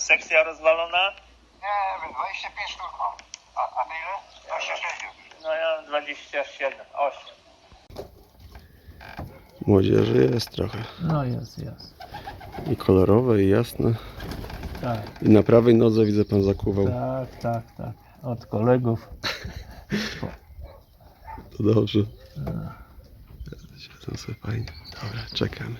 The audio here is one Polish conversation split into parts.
sekcja rozwalona? Nie wiem, 25 sztuk mam. A, a ty ile? 26 już. No ja mam 27, 8. Młodzieży jest trochę. No jest, jest. I kolorowe, i jasne. Tak, I na prawej nodze widzę pan zakuwał. tak, tak, tak. Od kolegów. To dobrze. Siedzą sobie fajnie. Dobra, czekamy.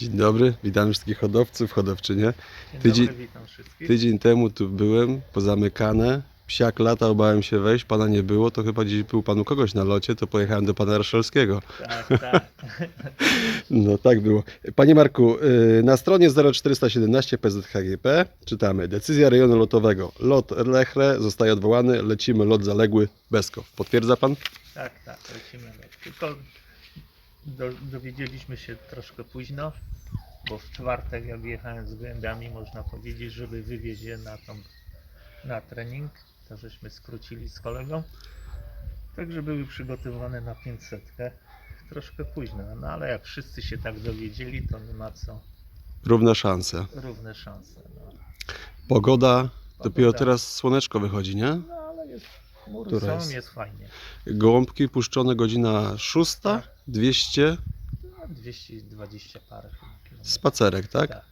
Dzień dobry, witam wszystkich hodowców, hodowczynie. Dzień Tydzień- dobry, witam wszystkich. Tydzień temu tu byłem, pozamykane. Psiak lata, obałem się wejść, pana nie było, to chyba dziś był pan u kogoś na locie, to pojechałem do pana Raszelskiego. Tak, tak. No tak było. Panie Marku, yy, na stronie 0417 PZHGP czytamy Decyzja rejonu lotowego. Lot Lechre zostaje odwołany, lecimy lot zaległy Beskow. Potwierdza pan? Tak, tak, lecimy. Tylko do, dowiedzieliśmy się troszkę późno, bo w czwartek jak jechałem z gołębiami, można powiedzieć, żeby wywieźć je na, tą, na trening, to żeśmy skrócili z kolegą. Także były przygotowane na 500. Troszkę późno, no ale jak wszyscy się tak dowiedzieli, to nie ma co. Równe szanse. Równe szanse. No, Pogoda, dopiero Pogoda. teraz słoneczko wychodzi, nie? no chmury Która są, jest? jest fajnie. Gołąbki puszczone godzina 6, 200, No, 220 parę chyba kilometrów. spacerek, tak? Tak.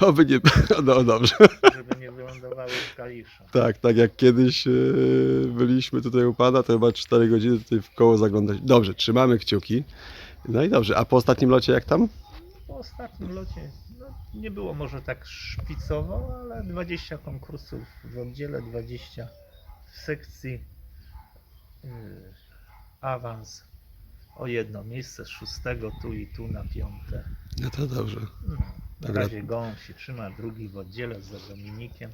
Oby nie, no dobrze. żeby nie wylądowały w kaliszu. Tak, tak jak kiedyś yy, byliśmy tutaj u Pana, to chyba 4 godziny tutaj w koło zaglądać. Dobrze, trzymamy kciuki. No i dobrze, a po ostatnim locie jak tam? Po ostatnim locie no, nie było może tak szpicowo, ale 20 konkursów w oddziale, 20 w sekcji. Yy, awans o jedno miejsce z szóstego tu i tu na piąte. No to dobrze. No, na Dobra. razie gołąb się trzyma, drugi w oddziale za Dominikiem.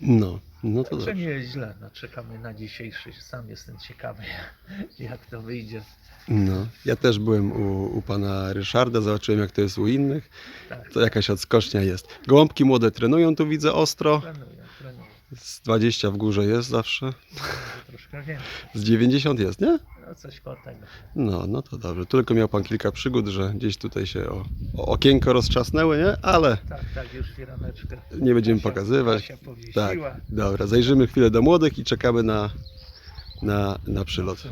No, no to Także dobrze. nie jest źle, no, czekamy na dzisiejszy. Sam jestem ciekawy, jak to wyjdzie. No. Ja też byłem u, u Pana Ryszarda, zobaczyłem jak to jest u innych. Tak, To jakaś odskocznia jest. Gołąbki młode trenują, tu widzę ostro. Z 20 w górze jest zawsze. Troszkę więcej. Z 90 jest, nie? No coś koło tego. No, no to dobrze. Tylko miał Pan kilka przygód, że gdzieś tutaj się o, o okienko roztrzasnęły, nie? Ale Tak, tak, już firaneczkę. nie będziemy Kasia- pokazywać. Kasia Tak, powiesiła. dobra. Zajrzymy chwilę do młodych i czekamy na, na, na przylot.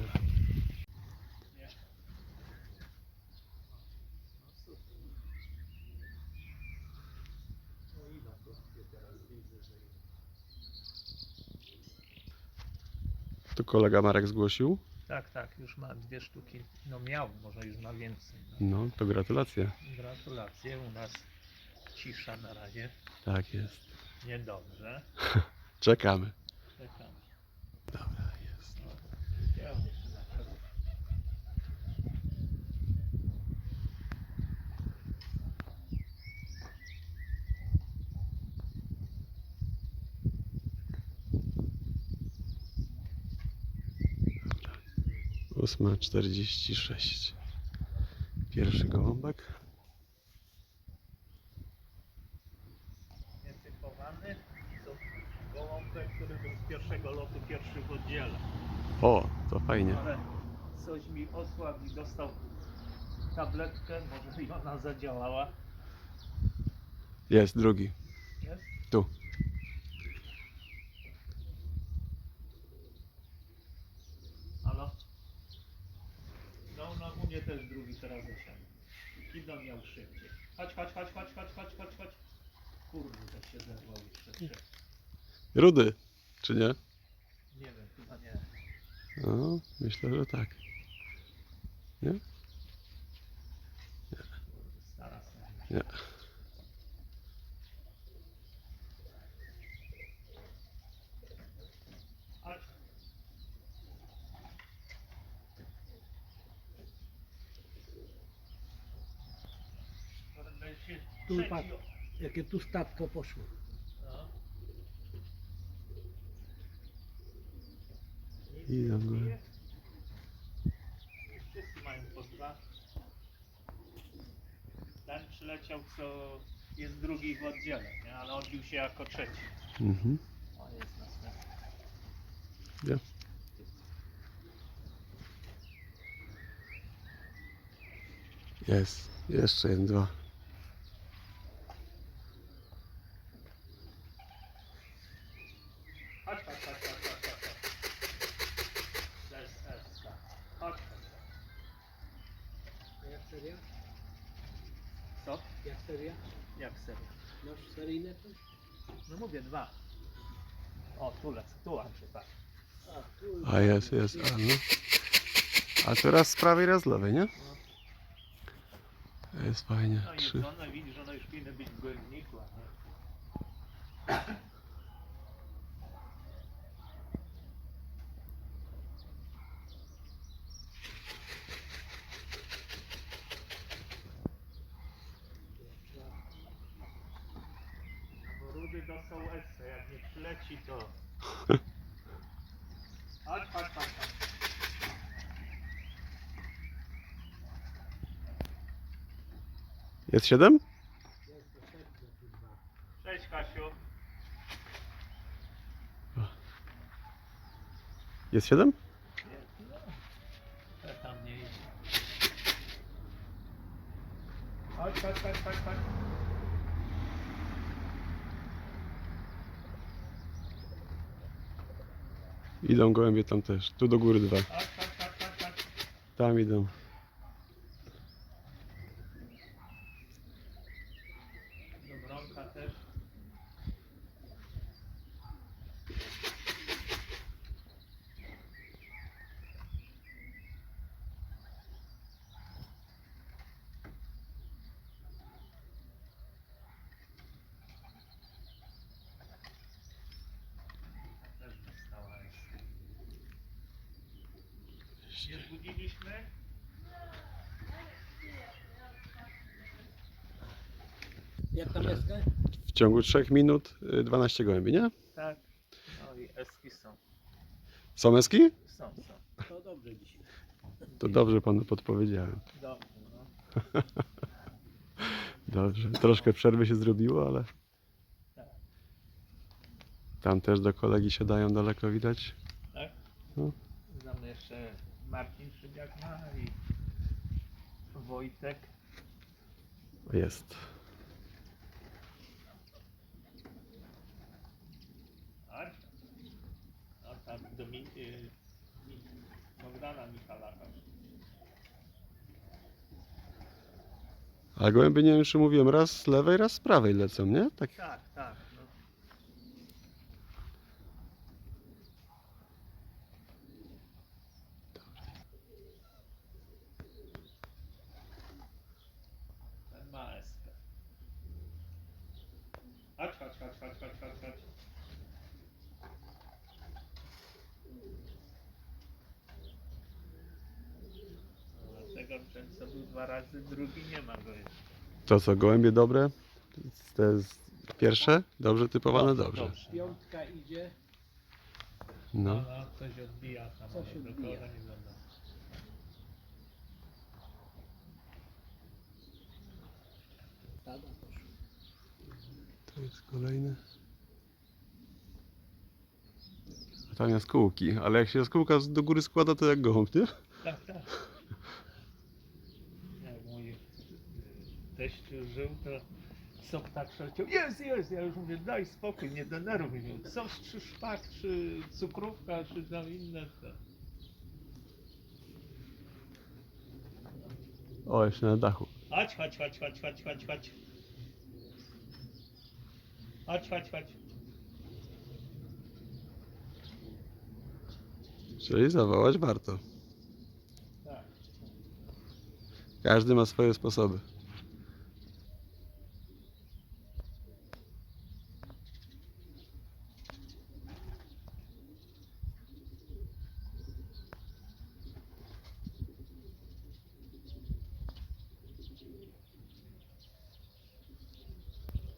Tu kolega Marek zgłosił. Tak, tak, już ma dwie sztuki. No miał, może już ma więcej. No, to gratulacje. Gratulacje, u nas cisza na razie. Tak jest. Niedobrze. Czekamy. Czekamy. Dobra, jest. Ja 8.46. Pierwszy gołąbek. Nietypowany to gołąbek, który był z pierwszego lotu, pierwszy w oddziale. O, to fajnie. Ale coś mi osłabł i dostał tabletkę, może i ona zadziałała. Jest drugi. Jest? Tu. Kino miał szybciej. Chodź, chodź, chodź, chodź, chodź, chodź, chodź, chodź. Kurde, się zerwał jeszcze. trzech. Rudy, czy nie? Nie wiem, chyba nie. No, myślę, że tak. Nie? Stara. Nie. Ale będzie Tu patrz. Jakie tu statko poszło. I do góry. Bije. Wszyscy mają po dwa. Ten przyleciał, co jest drugi w oddziale, nie? ale odbił się jako trzeci. Mhm. O, jest następny. Ja. Jest. Jeszcze jeden, dwa. Serio? Masz seryjne też? No mówię dwa. O, tu lecę, tu Andrzej, patrz. A, jest, jest. A, no. a teraz z prawej, raz z lewej, nie? Jest fajnie. No i Trzy. jedzone, widzisz, one już powinny być w a nie. Bo rudy dostał esce, jak nie przyleci to... Chodź, chodź, chodź, chodź. Jest siedem? Cześć Kasiu. Jest siedem? To tam nie idzie. Chodź, chodź, chodź, chodź, chodź. Idą gołębie tam też. Tu do góry dwa. Tam idą. Dobronka też. Też dostała jest. Nie zbudziliśmy? Jak tam jest? W ciągu 3 minut y, 12 gołębi, nie? Tak. No i eski są. Są eski? Są, są. To dobrze dzisiaj. To dobrze panu podpowiedziałem. Dobrze, no. Dobrze. Troszkę przerwy się zrobiło, ale. Tam też do kolegi siadają daleko widać. Tak? No. Znamy jeszcze Marcin Szybiak ma i Wojtek. Jest. Chodź. A tam Domin... Y, Mi- Bogdana Michalaka. A gołębie nie wiem czy mówiłem, raz z lewej, raz z prawej lecą, nie? Tak. Tak, tak. No. Ten ma eskę. Chodź, chodź, chodź, chodź, chodź, chodź, chodź. No, Tego ten co był dwa razy, drugi nie ma go jeszcze. To co, gołębie dobre? Te z- pierwsze? Dobrze typowane? Dobrze. Piątka idzie. No. No, no, coś odbija tam, Coś ale do odbija. kogo nie. Tada poszło. To jest kolejny. A tam jest kółki, ale jak się jaskółka z- do góry składa, to jak gołąb, nie? Tak, tak. Jak mój y, teść żył, to sok tak szalciał. Jest, jest! Ja już mówię, daj spokój, nie denerwuj mnie. Sos czy szpak, czy cukrówka, czy tam inne to. O, jeszcze na dachu. Chodź, chodź, chodź, chodź, chodź, chodź, chodź. Chodź, chodź, chodź. Czyli zawołać warto. Tak. Każdy ma swoje sposoby.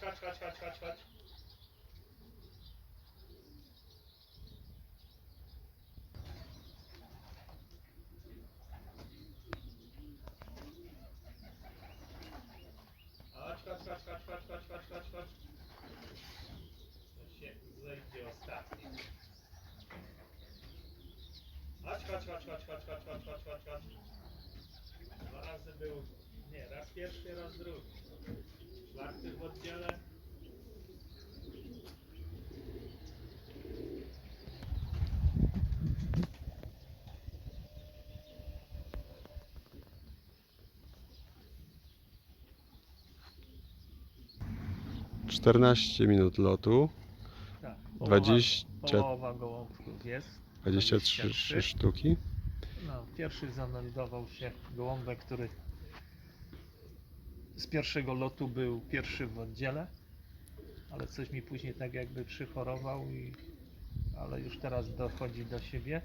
chodź, chodź, chodź, chodź, chodź, chodź. Chodź, chodź, chodź, chodź, chodź, chodź, chodź, chodź, chodź. To się zejdzie ostatni. Chodź, chodź, chodź, chodź, chodź, chodź, chodź, chodź, chodź, chodź. Dwa razy był, nie, raz pierwszy, raz drugi. Czwarty w oddziale. Czternaście minut lotu, Tak, 20 połowa gołąbków jest. 23 23. sztuki. No, pierwszy zameldował się gołąbek, który z pierwszego lotu był pierwszy w oddziale, ale coś mi później tak jakby przychorował, i, ale już teraz dochodzi do siebie.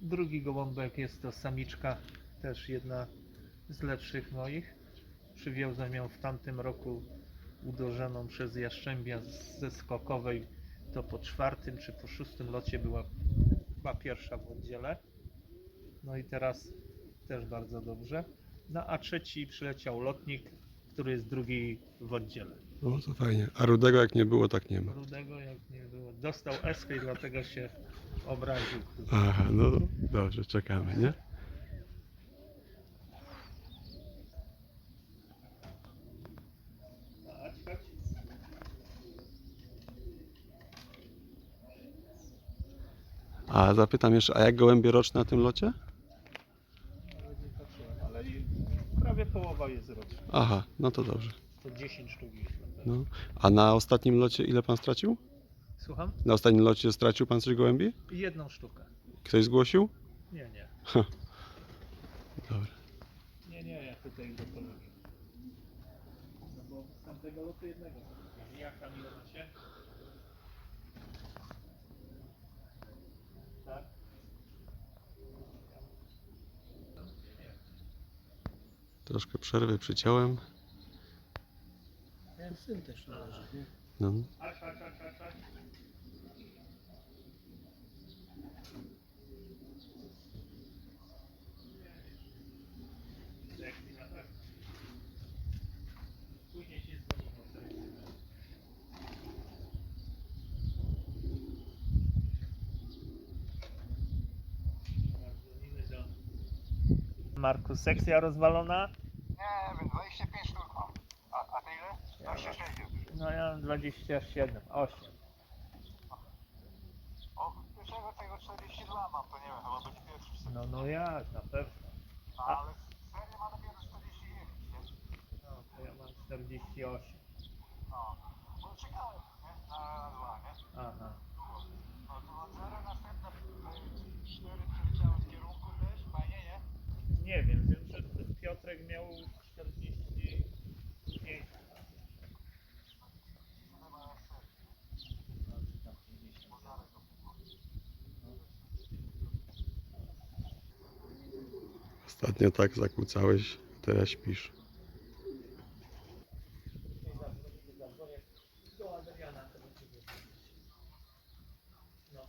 Drugi gołąbek jest to samiczka, też jedna z lepszych moich. Przywiozłem ją w tamtym roku uderzoną przez jaszczębia ze skokowej. To po czwartym czy po szóstym locie była chyba pierwsza w oddziale. No i teraz też bardzo dobrze. No a trzeci przyleciał lotnik, który jest drugi w oddziale. O, to fajnie. A rudego jak nie było, tak nie ma. Rudego jak nie było. Dostał eskę i dlatego się obraził. Aha, no dobrze, czekamy, nie? A zapytam jeszcze, a jak gołębie roczne na tym locie? Nawet nie patrzyłem, ale i roczna. Aha, no to dobrze. To 10 sztuk już. No. A na ostatnim locie ile pan stracił? Słucham? Na ostatnim locie stracił pan coś gołębi? Jedną sztukę. Ktoś zgłosił? Nie, nie. Dobra. Nie, nie, ja tutaj do kolegi. No bo z tamtego lotu jednego. Jak tam ile troszkę przerwy przyciąłem. Ten syn też należy, nie? No. Marku, sekcja rozwalona, nie wiem, 25 sztuk mam. A, a ty ile? 26 już. No ja mam 27, 8. O, pierwszego tego 42 mam, to nie wiem, chyba będzie pierwszy. w. No, no jak, na pewno. No, ale serię ma dopiero 49, nie? No, to ja mam 48. No, bo czekałem, nie? Na dwa, nie? Aha. No to od zera następne 4 przeleciały w kierunku też, fajnie, nie? Nie wiem, wiem, że Piotrek miał 45. Chyba jak ser, No, czy tam 50. bo zarek go Ostatnio tak zakłócałeś, teraz śpisz. Do Adriana to będzie wiedzieć. No.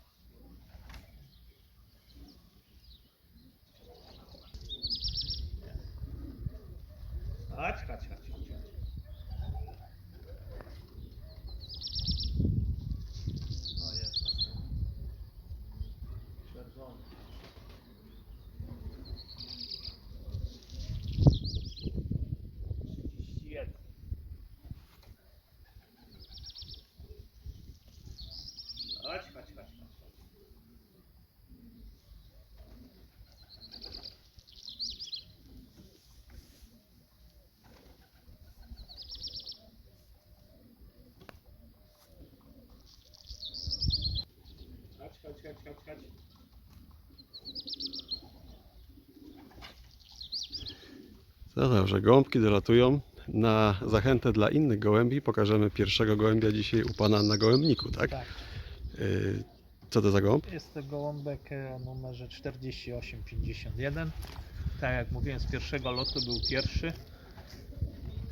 Chodź, chodź, chodź, chodź. O, jest. Czerwony. Trzydzieści jeden. Chodź, chodź, chodź, chodź. Chodź, chodź, chodź. No dobrze, gołąbki dolatują. Na zachętę dla innych gołębi pokażemy pierwszego gołębia dzisiaj u pana na gołębniku, tak? Tak. Y, Co to za gołąb? Jest to gołąbek e, numerze 4851. Tak jak mówiłem, z pierwszego lotu był pierwszy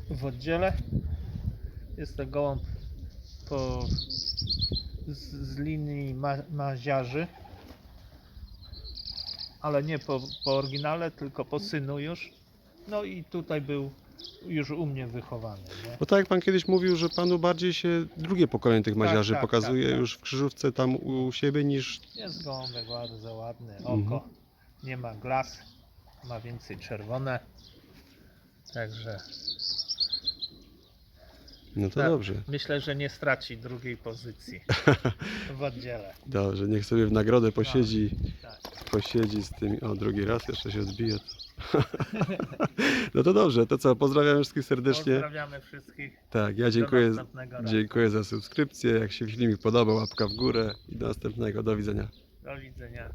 w oddziale. Jest to gołąb po, z, z linii ma, maziarzy, ale nie po, po oryginale, tylko po synu już. No i tutaj był już u mnie wychowany. Nie? Bo tak jak pan kiedyś mówił, że panu bardziej się drugie pokolenie tych maziarzy tak, pokazuje tak, tak. już w krzyżówce tam u siebie niż... Jest gołąbek bardzo ładny, Mhm. oko, nie ma glas, ma więcej czerwone. Także No to tak, dobrze. myślę, że nie straci drugiej pozycji w oddziale. Dobrze, niech sobie w nagrodę posiedzi, Tak. posiedzi z tymi... O, drugi raz jeszcze się odbije. No to dobrze, to co, pozdrawiam wszystkich serdecznie. Pozdrawiamy wszystkich. Tak, ja dziękuję, dziękuję za subskrypcję. Jak się filmik podobał, łapka w górę i do następnego. Do widzenia. Do widzenia.